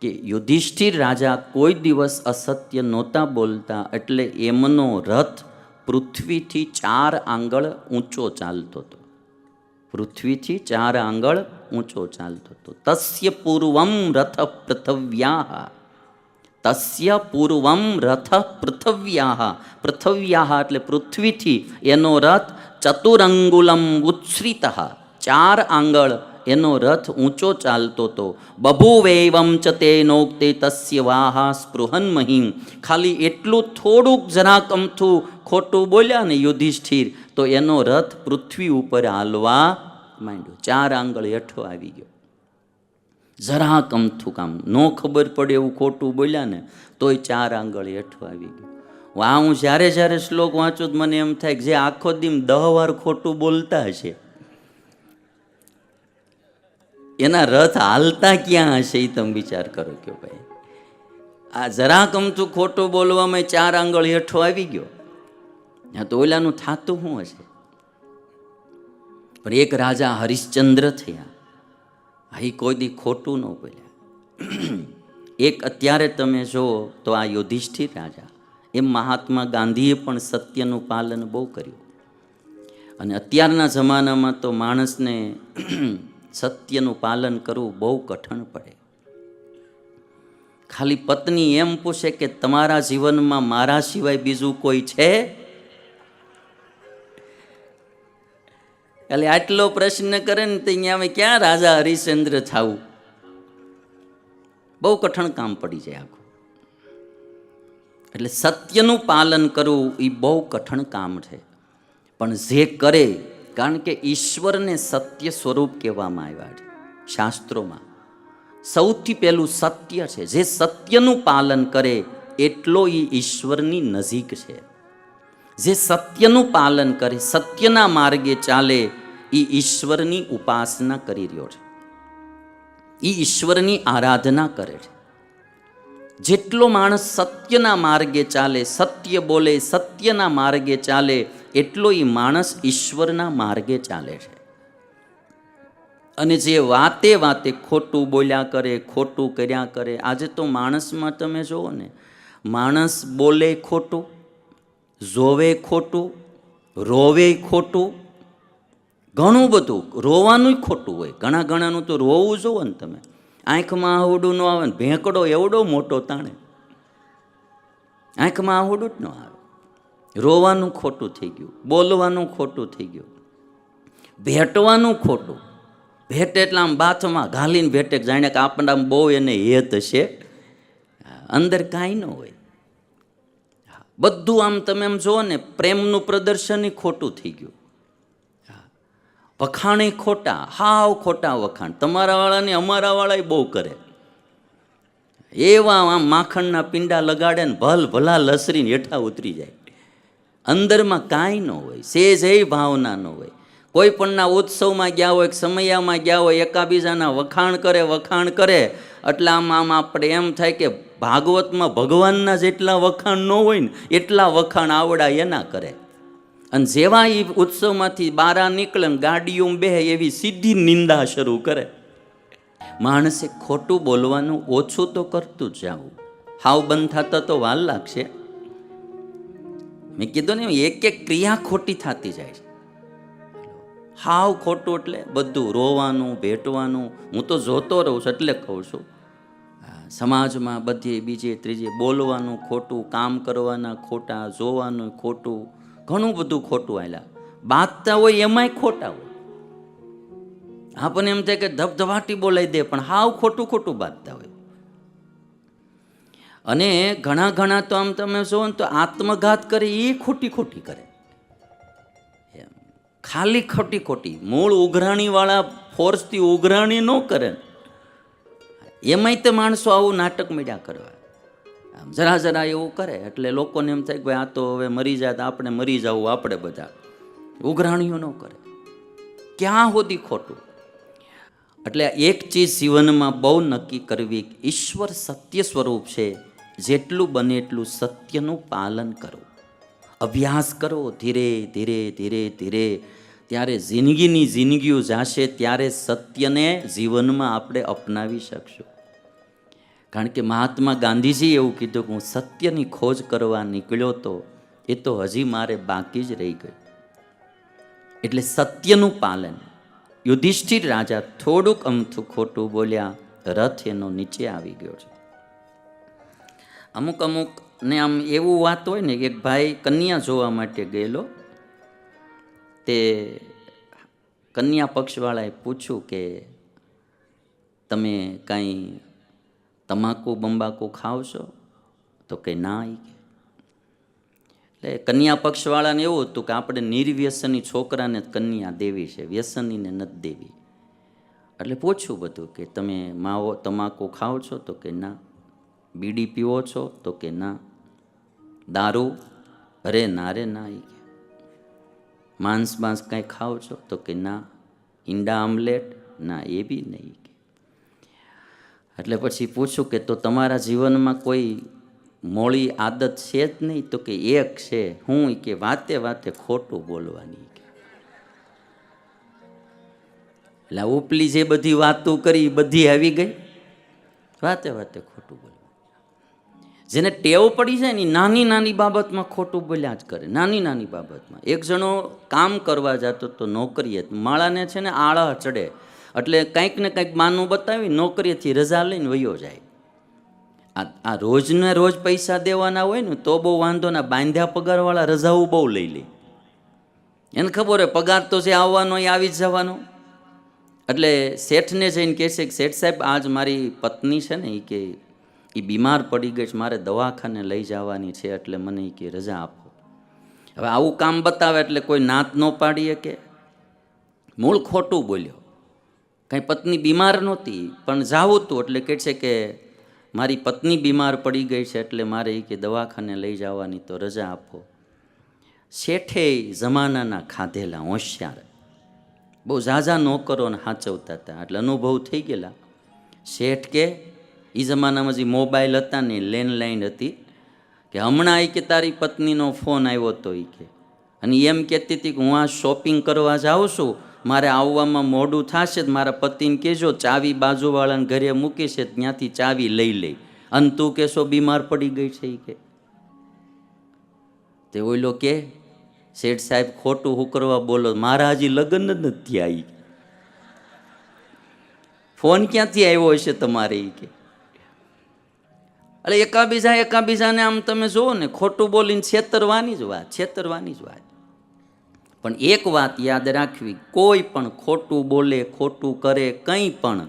કે યુધિષ્ઠિર રાજા કોઈ દિવસ અસત્ય નહોતા બોલતા એટલે એમનો રથ પૃથ્વીથી ચાર આંગળ ઊંચો ચાલતો હતો. પૃથ્વીથી ચાર આંગળ ઊંચો ચાલતો હતો. તસ્ય પૂર્વમ રથ પૃથવ્યા તસ્ય પૂર્વમ રથ પૃથવ્યા પૃથવ્યા એટલે પૃથ્વીથી એનો રથ ચતુરંગુલમ ઉચ્છ્રિત. ચાર આંગળ એનો રથ ઊંચો ચાલતો હતો બભુવૈવમ ચ તેનોક્તે તસ્ય વાહા સ્પૃહન મહિમ. ખાલી એટલું થોડુંક જરાક અમથું ખોટું બોલ્યા ને યુધિષ્ઠિર, તો એનો રથ પૃથ્વી ઉપર હાલવા માંડ્યો. ચાર આંગળ હેઠો આવી ગયો. જરા કમથું કામ. ન ખબર પડે એવું ખોટું બોલ્યા ને, તોય ચાર આંગળ હેઠો આવી ગયું. આ હું જ્યારે જ્યારે શ્લોક વાંચું મને એમ થાય કે જે આખો દીમ દહ વાર ખોટું બોલતા હશે. એના રથ હાલતા ક્યાં હશે એ તમે વિચાર કરો કે ભાઈ. આ જરા કમતું ખોટું બોલવામાં ચાર આંગળ હેઠો આવી ગયો. હા તો ઓલાનું થાતું શું હશે? પણ એક રાજા હરિશ્ચંદ્ર થયા. હા એ કોઈ દી ખોટું ન બોલ્યા. એક અત્યારે તમે જુઓ તો આ યુધિષ્ઠિર રાજા, એમ મહાત્મા ગાંધીએ પણ સત્યનું પાલન બહુ કર્યું. અને અત્યારના જમાનામાં તો માણસને સત્યનું પાલન કરવું બહુ કઠણ પડે. ખાલી પત્ની એમ પૂછે કે તમારા જીવનમાં મારા સિવાય બીજું કોઈ છે? એટલે આટલો પ્રશ્ન કરે ને તો અહીંયા અમે ક્યાં રાજા હરિશ્ચંદ્ર થાવું? બહુ કઠણ કામ પડી જાય આખું. એટલે સત્યનું પાલન કરવું એ બહુ કઠણ કામ છે. પણ જે કરે કારણ કે ઈશ્વરને સત્ય સ્વરૂપ કહેવામાં આવ્યા છે. શાસ્ત્રોમાં સૌથી પહેલું સત્ય છે. જે સત્યનું પાલન કરે એટલો એ ઈશ્વરની નજીક છે. જે સત્યનું પાલન કરે, સત્યના માર્ગે ચાલે એ ઈશ્વરની ઉપાસના કરી રહ્યો છે. એ ઈશ્વરની આરાધના કરે છે. જેટલો માણસ સત્યના માર્ગે ચાલે, સત્ય બોલે, સત્યના માર્ગે ચાલે એટલો એ માણસ ઈશ્વરના માર્ગે ચાલે છે. અને જે વાતે વાતે ખોટું બોલ્યા કરે, ખોટું કર્યા કરે, આજે તો માણસમાં તમે જુઓ ને, માણસ બોલે ખોટું, જોવે ખોટું, રોવે ખોટું, ઘણું બધું, રોવાનું ખોટું હોય. ઘણા ઘણાનું તો રોવું જોવો ને તમે. આંખમાં આહુડું ન આવે ને, ભેંકડો એવડો મોટો તાણે. આંખમાં આહુડું જ ન આવે. રોવાનું ખોટું થઈ ગયું, બોલવાનું ખોટું થઈ ગયું, ભેટવાનું ખોટું. ભેટ એટલે આમ બાથમાં ઘાલીને ભેટે જાણે કે આપણને આમ બહુ એને હેત છે અંદર કાંઈ ન હોય. બધું આમ તમે એમ જુઓ ને, પ્રેમનું પ્રદર્શન ખોટું થઈ ગયું. વખાણે ખોટા, હાવ ખોટા વખાણ. તમારાવાળાને અમારાવાળા અમારા બહુ કરે. એવા આમ માખણના પિંડા લગાડે ને ભલ ભલા લસરીને હેઠા ઉતરી જાય. અંદરમાં કાંઈ ન હોય, સેજ એ ભાવના ન હોય. કોઈ પણના ઉત્સવમાં ગયા હોય સમયામાં ગયા હોય, એકાબીજાના વખાણ કરે વખાણ કરે, એટલે આમ આમ આપણે એમ થાય કે ભાગવતમાં ભગવાનના જેટલા વખાણ ન હોય ને, એટલા વખાણ આવડા એના કરે. અને જેવા એ ઉત્સવમાંથી બારા નીકળે ને ગાડીઓ બે, એવી સીધી નિંદા શરૂ કરે. માણસે ખોટું બોલવાનું ઓછું તો કરતું જ જાવું. હાવ બંધ થતા તો વાર લાગશે. મેં કીધું ને, એક એક ક્રિયા ખોટી થતી જાય છે. હાવ ખોટું એટલે બધું રોવાનું, ભેટવાનું, હું તો જોતો રહું છું એટલે કહું છું. સમાજમાં બધી બીજે ત્રીજે બોલવાનું ખોટું, કામ કરવાના ખોટા, જોવાનું ખોટું, ઘણું બધું ખોટું આવેલા બાંધતા હોય એમાંય ખોટા હોય. આપણને એમ થાય કે ધબધબાટી બોલાવી દે, પણ હાવ ખોટું ખોટું બાંધતા અને ઘણા ઘણા તો આમ તમે ને તો આત્મઘાત કરે એ ખોટી ખોટી કરે. ખાલી ખોટી ખોટી. મૂળ ઉઘરાણીવાળા ફોર્સથી ઉઘરાણી ન કરે. એમાંય તે માણસો આવું નાટક મીડ્યા કરવા. આમ જરા જરા એવું કરે. એટલે લોકોને એમ થાય કે આ તો હવે મરી જાય તો આપણે મરી જવું આપણે બધા. ઉઘરાણીઓ ન કરે. ક્યાં સુધી ખોટું? એટલે એક ચીજ જીવનમાં બહુ નક્કી કરવી ઈશ્વર સત્ય સ્વરૂપ છે. જેટલું બને એટલું સત્યનું પાલન કરો. અભ્યાસ કરો ધીરે ધીરે ધીરે ધીરે. ત્યારે જિંદગીની જિંદગીઓ જાશે, ત્યારે સત્યને જીવનમાં આપણે અપનાવી શકશું. કારણ કે મહાત્મા ગાંધીજી એવું કીધું કે હું સત્યની ખોજ કરવા નીકળ્યો તો એ તો હજી મારે બાકી જ રહી ગયું. એટલે સત્યનું પાલન. યુધિષ્ઠિર રાજા થોડુંક અમથું ખોટું બોલ્યા રથ એનો નીચે આવી ગયો છે. અમુક અમુક ને આમ એવું વાત હોય ને કે ભાઈ કન્યા જોવા માટે ગયેલો. તે કન્યા પક્ષવાળાએ પૂછ્યું કે તમે કાંઈ તમાકુ, બંબાકુ ખાવ છો તો કે ના એટલે કન્યા પક્ષવાળાને એવું હતું કે આપણે નિર્વ્યસની છોકરાને કન્યા દેવી છે, વ્યસનીને નથી દેવી. એટલે પૂછ્યું બધું કે તમે માવો, તમાકુ ખાઓ છો તો કે ના. બીડી પીવો છો તો કે ના. દારૂ? અરે ના રે, ના કે. માંસ માંસ કાંઈ ખાઓ છો તો કે ના. ઈંડા, આમલેટ? ના, એ બી નહીં કે. એટલે પછી પૂછું કે તો તમારા જીવનમાં કોઈ મોળી આદત છે જ નહીં? તો કે એક છે. હું કે વાતે વાતે ખોટું બોલવાની કે. એટલે ઉપલી જે બધી વાતો કરી બધી આવી ગઈ? વાતે વાતે ખોટું બોલવું જેને ટેવ પડી જાય ને નાની નાની બાબતમાં ખોટું બોલ્યા જ કરે, નાની નાની બાબતમાં. એક જણો કામ કરવા જતો તો નોકરીએ માળાને છે ને આળા ચડે. એટલે કંઈક ને કંઈક માનું બતાવી નોકરીએથી રજા લઈને વયો જાય. આ આ રોજને રોજ પૈસા દેવાના હોય ને તો બહુ વાંધો ના બાંધ્યા પગારવાળા રજાઓ બહુ લઈ લે. એને ખબર હોય પગાર તો છે આવવાનો એ આવી જ જવાનો. એટલે શેઠને જઈને કહેશે કે શેઠ સાહેબ આજ મારી પત્ની છે ને એ કે એ બીમાર પડી ગઈ છે, મારે દવાખાને લઈ જવાની છે એટલે મને એ કે રજા આપો. હવે આવું કામ બતાવે એટલે કોઈ નાત ન પાડીએ કે? મૂળ ખોટું બોલ્યો. કાંઈ પત્ની બીમાર નહોતી, પણ જાવું હતું એટલે કહે છે કે મારી પત્ની બીમાર પડી ગઈ છે એટલે મારે એ કે દવાખાને લઈ જવાની તો રજા આપો. શેઠે જમાનાના ખાધેલા હોશિયાર. બહુ ઝાઝા નોકરોને સાચવતા હતા, એટલે અનુભવ થઈ ગયેલા. શેઠ કે એ જમાનામાં જે મોબાઈલ હતા ને લેન્ડલાઇન હતી, કે હમણાં એ કે તારી પત્નીનો ફોન આવ્યો હતો એ કે. અને એમ કહેતી હતી કે હું આ શોપિંગ કરવા જાઉં છું, મારે આવવામાં મોડું થશે જ, મારા પતિને કહેજો, ચાવી બાજુવાળાને ઘરે મૂકી છે, ત્યાંથી ચાવી લઈ લઈ અને તું કહેશો બીમાર પડી ગઈ છે એ કે. તે ઓઈલો કે, શેઠ સાહેબ ખોટું હુકરવા બોલો, મારા હજી લગ્ન જ નથી આવી ફોન ક્યાંથી આવ્યો હશે તમારે એ કે? એટલે એકાબીજા એકાબીજાને આમ તમે જુઓ ને, ખોટું બોલીને છેતરવાની જ વાત, છેતરવાની જ વાત. પણ એક વાત યાદ રાખવી, કોઈ પણ ખોટું બોલે, ખોટું કરે, કંઈ પણ